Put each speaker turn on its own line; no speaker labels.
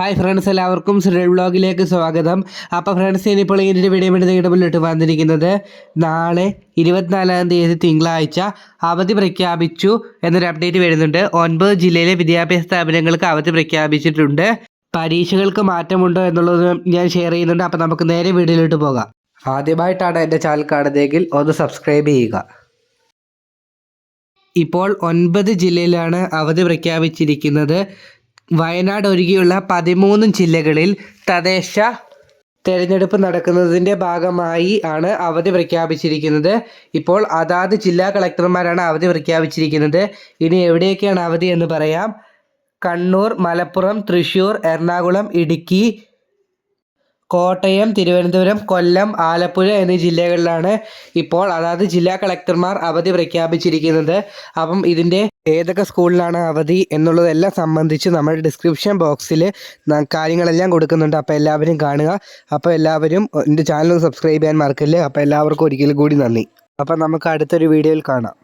Hi friends എല്ലാവർക്കും സുരൽ വ്ളോഗിലേക്ക് സ്വാഗതം. അപ്പോൾ ഫ്രണ്ട്സ് ഇനിയിപ്പോൾ ഒരു വീഡിയോ വേണ്ടി നിങ്ങളുടെ മുന്നിലിട്ട് വന്നിരിക്കുന്നത് നാളെ ഇരുപത്തിനാലാം തീയതി തിങ്കളാഴ്ച അവധി പ്രഖ്യാപിച്ചു എന്നൊരു അപ്ഡേറ്റ് വരുന്നുണ്ട്. ഒൻപത് ജില്ലയിലെ വിദ്യാഭ്യാസ സ്ഥാപനങ്ങൾക്ക് അവധി പ്രഖ്യാപിച്ചിട്ടുണ്ട്. പരീക്ഷകൾക്ക് മാറ്റമുണ്ടോ എന്നുള്ളത് ഞാൻ ഷെയർ ചെയ്യുന്നുണ്ട്. അപ്പോൾ നമുക്ക് നേരെ വീഡിയോയിലോട്ട് പോകാം. ആദ്യമായിട്ടാണ് എന്റെ ചാനൽ കാണുന്നതെങ്കിൽ ഒന്ന് സബ്സ്ക്രൈബ് ചെയ്യുക. ഇപ്പോൾ ഒൻപത് ജില്ലയിലാണ് അവധി പ്രഖ്യാപിച്ചിരിക്കുന്നത്. വയനാട് ഒഴികെയുള്ള പതിമൂന്ന് ജില്ലകളിൽ തദ്ദേശ തെരഞ്ഞെടുപ്പ് നടക്കുന്നതിന്റെ ഭാഗമായി ആണ് അവധി പ്രഖ്യാപിച്ചിരിക്കുന്നത്. ഇപ്പോൾ അതാത് ജില്ലാ കളക്ടർമാരാണ് അവധി പ്രഖ്യാപിച്ചിരിക്കുന്നത്. ഇനി എവിടെയൊക്കെയാണ് അവധി എന്ന് പറയാം. കണ്ണൂർ മലപ്പുറം തൃശ്ശൂർ എറണാകുളം ഇടുക്കി കോട്ടയം തിരുവനന്തപുരം കൊല്ലം ആലപ്പുഴ എന്നീ ജില്ലകളിലാണ് ഇപ്പോൾ അതാത് ജില്ലാ കളക്ടർമാർ അവധി പ്രഖ്യാപിച്ചിരിക്കുന്നത്. അപ്പം ഇതിന്റെ ഏതൊക്കെ സ്കൂളിലാണ് അവധി എന്നുള്ളതെല്ലാം സംബന്ധിച്ച് നമ്മൾ ഡിസ്ക്രിപ്ഷൻ ബോക്സിൽ കാര്യങ്ങളെല്ലാം കൊടുക്കുന്നുണ്ട്. അപ്പോൾ എല്ലാവരും കാണുക. അപ്പോൾ എല്ലാവരും എന്റെ ചാനൽ സബ്സ്ക്രൈബ് ചെയ്യാൻ മറക്കല്ലേ? അപ്പോൾ എല്ലാവർക്കും ഒരിക്കൽ കൂടി നന്ദി. അപ്പോൾ നമുക്ക് അടുത്തൊരു വീഡിയോയിൽ കാണാം.